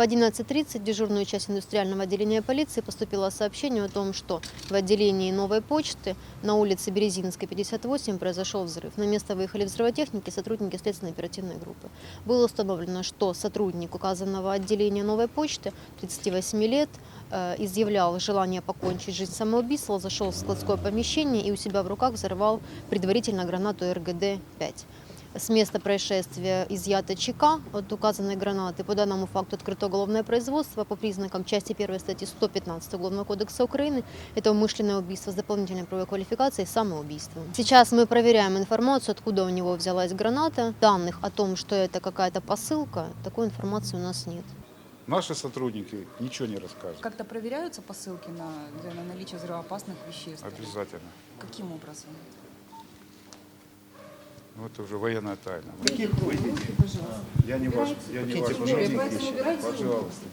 В 11.30 в дежурную часть индустриального отделения полиции поступило сообщение о том, что в отделении новой почты на улице Березинской, 58, произошел взрыв. На место выехали взрывотехники, сотрудники следственной оперативной группы. Было установлено, что сотрудник указанного отделения новой почты, 38 лет, э, изъявлял желание покончить жизнь самоубийством, зашел в складское помещение и у себя в руках взорвал предварительно гранату РГД-5. С места происшествия изъята ЧК от указанной гранаты. По данному факту открыто уголовное производство по признакам части 1 статьи 115 Уголовного кодекса Украины. Это умышленное убийство с дополнительной правовой квалификацией самоубийство. Сейчас мы проверяем информацию, откуда у него взялась граната. Данных о том, что это какая-то посылка, такой информации у нас нет. Наши сотрудники ничего не расскажут. Как-то проверяются посылки на, на наличие взрывоопасных веществ? Обязательно. Каким образом? Ну, это уже военная тайна. Каких вы? Я не ваш, я не ваш. Пожалуйста, Пожалуйста?